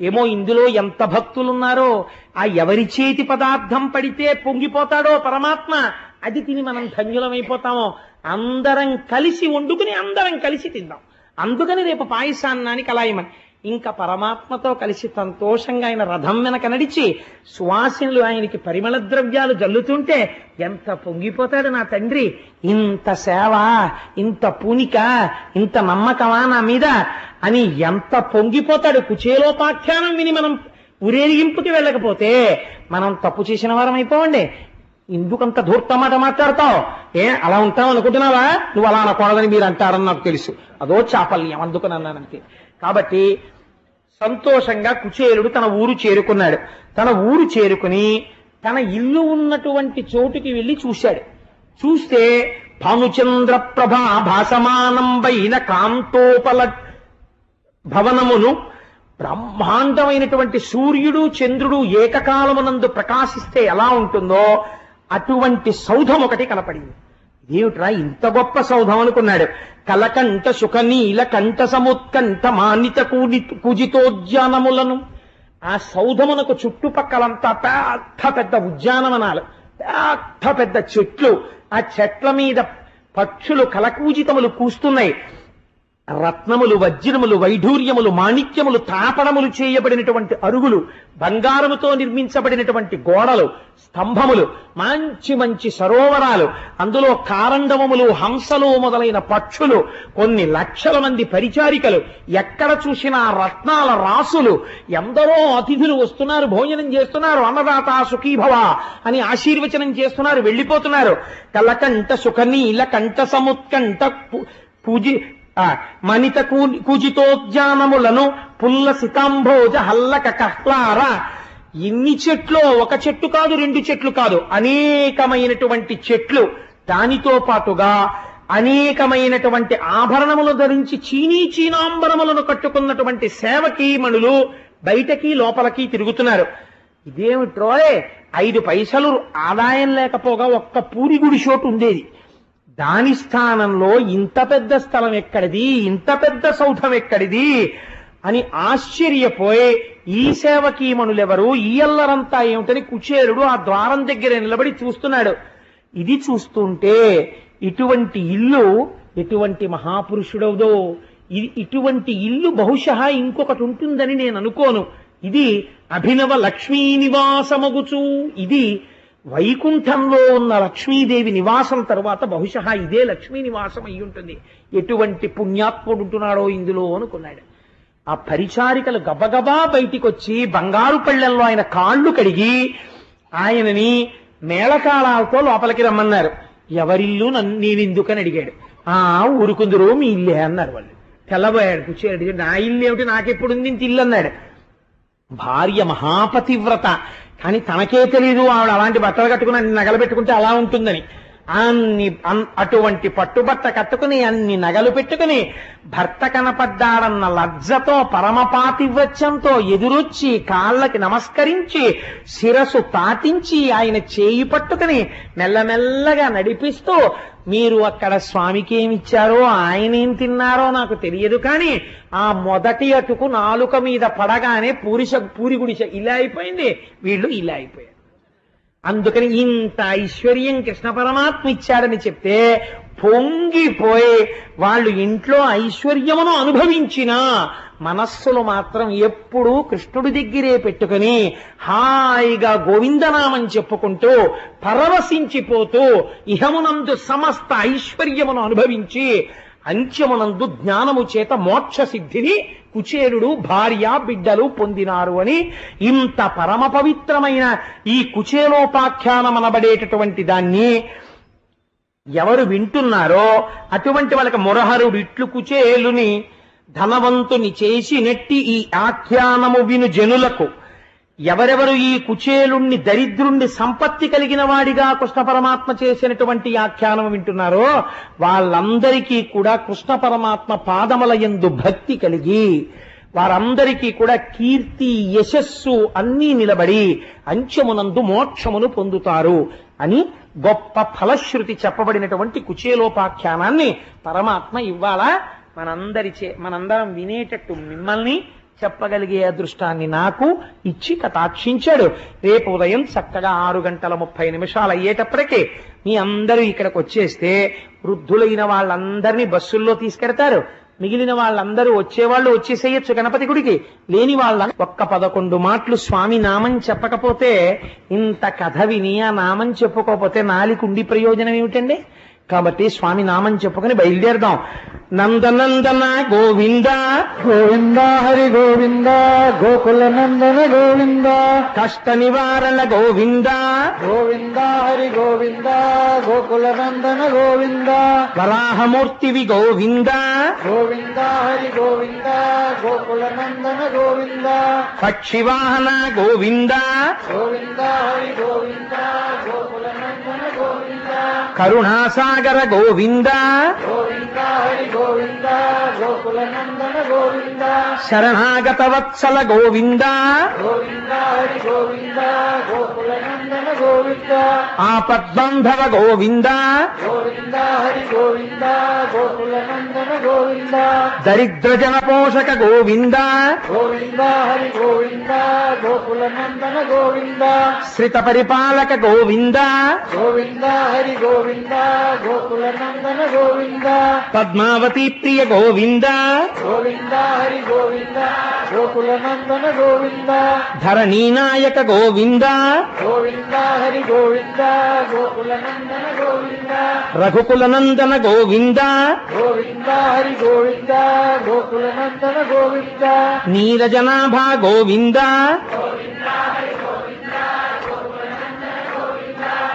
ఏమో ఇందులో ఎంత భక్తులున్నారో ఆ ఎవరి చేతి పదార్థం పడితే పొంగిపోతాడో పరమాత్మ అది తిని మనం ధన్యులమైపోతామో. అందరం కలిసి వండుకుని అందరం కలిసి తిందాం. అందుకని రేపు పాయసాన్నానికి అలాయమని ఇంకా పరమాత్మతో కలిసి సంతోషంగా ఆయన రథం వెనక నడిచి సువాసనలు ఆయనకి పరిమళ ద్రవ్యాలు జల్లుతుంటే ఎంత పొంగిపోతాడు నా తండ్రి? ఇంత సేవ ఇంత పూనిక ఇంత నమ్మకమా నా మీద? అని ఎంత పొంగిపోతాడు కుచేలోపాఖ్యానం విని మనం ఊరేగింపుకి వెళ్ళకపోతే? మనం తప్పు చేసిన వారం అయిపోవండి. ఎందుకంత ధూర్తమాట మాట్లాడతావు? ఏ అలా ఉంటావు అనుకుంటున్నావా? నువ్వు అలా అనకూడదని మీరు అంటారని నాకు తెలుసు. అదో చాపల్యం అందుకని అన్నానంతే. కాబట్టి సంతోషంగా కుచేలుడు తన ఊరు చేరుకున్నాడు. తన ఊరు చేరుకుని తన ఇల్లు ఉన్నటువంటి చోటుకి వెళ్ళి చూశాడు. చూస్తే భానుచంద్ర ప్రభా భాసమానంబైన కాంతోపల భవనమును బ్రహ్మాండమైనటువంటి సూర్యుడు చంద్రుడు ఏకకాలమునందు ప్రకాశిస్తే ఎలా ఉంటుందో అటువంటి సౌధం ఒకటి కనపడింది. ఏమిట్రా ఇంత గొప్ప సౌధం అనుకున్నాడు? కలకంఠ సుఖనీల కంఠ సముత్కంఠ మానిత కూడి కుజితోద్యానములను. ఆ సౌధమునకు చుట్టుపక్కలంతా పెద్ద పెద్ద ఉద్యానవనాలు పెద్ద పెద్ద చెట్లు. ఆ చెట్ల మీద పక్షులు కలకూజితములు కూస్తున్నాయి. రత్నములు వజ్రములు వైఢూర్యములు మాణిక్యములు తాపడములు చేయబడినటువంటి అరుగులు బంగారముతో నిర్మించబడినటువంటి గోడలు స్తంభములు మంచి మంచి సరోవరాలు అందులో కారండవములు హంసలు మొదలైన పక్షులు కొన్ని లక్షల మంది పరిచారికలు ఎక్కడ చూసినా రత్నాల రాసులు ఎందరో అతిథులు వస్తున్నారు భోజనం చేస్తున్నారు అన్నదాత సుఖీభవ అని ఆశీర్వచనం చేస్తున్నారు వెళ్ళిపోతున్నారు. కలకంఠ సుఖనీల కంఠ సముత్కంఠ పూజి మణిత కూజితోద్యానములను పుల్ల సితాంభోజ హల్లక కహ్లార. ఇన్ని చెట్లు ఒక చెట్టు కాదు రెండు చెట్లు కాదు అనేకమైనటువంటి చెట్లు. దానితో పాటుగా అనేకమైనటువంటి ఆభరణములు ధరించి చీనీ చీనాంబరములను కట్టుకున్నటువంటి సేవకీమణులు బయటకి లోపలికి తిరుగుతున్నారు. ఇదేమిట్రోయ్ ఐదు పైసలు ఆదాయం లేకపోగా ఒక్క పూరి గుడి చోటు ఉండేది దాని స్థానంలో ఇంత పెద్ద స్థలం ఎక్కడిది? ఇంత పెద్ద సౌధం ఎక్కడిది? అని ఆశ్చర్యపోయి ఈ సేవకీమణులెవరు? ఈ అల్లరంతా ఏమిటని కుచేరుడు ఆ ద్వారం దగ్గర నిలబడి చూస్తున్నాడు. ఇది చూస్తుంటే ఇటువంటి ఇల్లు ఎటువంటి మహాపురుషుడవుదో? ఇది ఇటువంటి ఇల్లు బహుశా ఇంకొకటి ఉంటుందని నేను అనుకోను. ఇది అభినవ లక్ష్మీ నివాసమగుచు. ఇది వైకుంఠంలో ఉన్న లక్ష్మీదేవి నివాసం తరువాత బహుశా ఇదే లక్ష్మీ నివాసం అయి ఉంటుంది. ఎటువంటి పుణ్యాత్ముడు ఉంటున్నాడో ఇందులో అనుకున్నాడు. ఆ పరిచారికలు గబగబా బయటికి వచ్చి బంగారు పళ్ళెల్లో ఆయన కాళ్ళు కడిగి ఆయనని మేళకాళాలతో లోపలికి రమ్మన్నారు. ఎవరిల్లు నన్ను నేనెందుకని అడిగాడు. ఆ ఊరుకుందరు మీ ఇల్లే అన్నారు వాళ్ళు. తెల్లబోయాడు కూర్చోడు నా ఇల్లు ఏమిటి నాకెప్పుడుంది ఇంత ఇల్లు అన్నాడు భార్య మహాపతివ్రత. కానీ తనకే తెలియదు ఆవిడ అలాంటి బట్టలు కట్టుకుని నగలు పెట్టుకుంటే అలా ఉంటుందని. అన్ని అన్- అటువంటి పట్టుబట్ట కట్టుకుని అన్ని నగలు పెట్టుకుని భర్త కనపడ్డాడన్న లజ్జతో పరమపాతివ్యత్యంతో ఎదురొచ్చి కాళ్ళకి నమస్కరించి శిరసు తాతించి ఆయన చేయి పట్టుకుని మెల్లమెల్లగా నడిపిస్తూ మీరు అక్కడ స్వామికి ఏమిచ్చారో ఆయన ఏం తిన్నారో నాకు తెలియదు కానీ ఆ మొదటి అటుకు నాలుక మీద పడగానే పూరిష పూరి గుడిష ఇలా అయిపోయింది. వీళ్ళు ఇలా అయిపోయారు. అందుకని ఇంత ఐశ్వర్యం కృష్ణ పరమాత్మ ఇచ్చాడని చెప్తే పొంగిపోయి వాళ్ళు ఇంట్లో ఐశ్వర్యమును అనుభవించినా మనస్సులు మాత్రం ఎప్పుడూ కృష్ణుడి దగ్గరే పెట్టుకుని హాయిగా గోవిందనామం చెప్పుకుంటూ పరవశించిపోతూ ఇహమునందు సమస్త ఐశ్వర్యమును అనుభవించి అంత్యమునందు జ్ఞానము చేత మోక్ష సిద్ధిని కుచేలుడు భార్య బిడ్డలు పొందినారు అని ఇంత పరమ పవిత్రమైన ఈ కుచేలోపాఖ్యానమనబడేటటువంటి దాన్ని ఎవరు వింటున్నారో అటువంటి వాళ్ళకి మురహరుడు ఇట్లు కుచేలుని ధనవంతుని చేసి నెట్టి ఈ ఆఖ్యానము విను జనులకు. ఎవరెవరు ఈ కుచేలుణ్ణి దరిద్రుణ్ణి సంపత్తి కలిగిన వాడిగా కృష్ణ పరమాత్మ చేసినటువంటి ఆఖ్యానం వింటున్నారో వాళ్ళందరికీ కూడా కృష్ణ పరమాత్మ పాదముల యందు భక్తి కలిగి వారందరికీ కూడా కీర్తి యశస్సు అన్నీ నిలబడి అంచెమునందు మోక్షమును పొందుతారు అని గొప్ప ఫలశ్రుతి చెప్పబడినటువంటి కుచేలోపాఖ్యానాన్ని పరమాత్మ ఇవ్వాలా? మనందరి చే మనందరం వినేటట్టు మిమ్మల్ని చెప్పగలిగే అదృష్టాన్ని నాకు ఇచ్చి కటాక్షించాడు. రేపు ఉదయం చక్కగా ఆరు గంటల ముప్పై నిమిషాలు అయ్యేటప్పటికే మీ అందరూ ఇక్కడికి వచ్చేస్తే వృద్ధులైన వాళ్ళందరినీ బస్సుల్లో తీసుకెడతారు. మిగిలిన వాళ్ళందరూ వచ్చేవాళ్ళు వచ్చేసేయచ్చు గణపతి గుడికి. లేని వాళ్ళ ఒక్క పదకొండు మాటలు స్వామి నామం చెప్పకపోతే ఇంత కథ విని ఆ నామం చెప్పుకోకపోతే నాలికుండి ప్రయోజనం ఏమిటండి? కాబట్టి స్వామి నామం చెప్పుకొని బయలుదేరదాం. నందనందన గోవింద. గోవింద హరి గోవింద గోకుల నందన గోవింద. కష్ట నివారణ గోవింద. గోవింద హరి గోవింద. గోకుల నందన గోవింద వరాహమూర్తివి గోవింద. గోవింద హరి గోవింద గోకుల నందన గోవింద. పక్షివాహన గోవింద. గోవింద హరి గోవింద గోకుల నందన గోవింద. కరుణాసాగర గోవింద. గోవింద హరి గోవింద గోకుల నందన గోవింద. శరణాగత వత్సల గోవింద. గోవింద హరి గోవింద. ఆపద్బంధవ గోవింద గోవింద హరి గోవింద గోకుల నందన గోవింద దరిద్ర జన పోషక గోవింద శ్రిత పరిపాలక గోవింద గోవింద హరి గోవింద గోకుల నందన గోవింద పద్మావతి ప్రియ గోవింద గోవింద హరి గోవింద గోకుల నందన గోవింద ధరణీనాయక గోవింద గోవింద హరి గోవింద గోకుల నందన గోవింద రఘుకుల నందన గోవింద గోవింద హరి గోవింద గోకుల నందన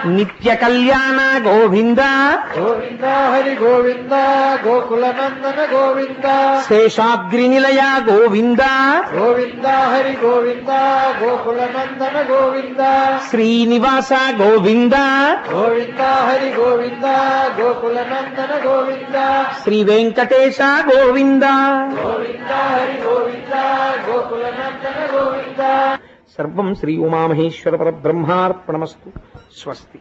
నిత్య కళ్యాణ గోవింద. గోవింద హరి గోవింద గోకుల నందన గోవింద. శేషాద్రి నిలయ గోవింద. గోవింద హరి గోవింద గోకుల నందన గోవింద. శ్రీనివాస గోవింద. గోవింద హరి గోవింద గోకుల నందన గోవింద. శ్రీ వెంకటేశ గోవింద. గోవింద सर्व श्री उमामहेश्वरपरब्रह्मार्पणमस्तु स्वस्ति।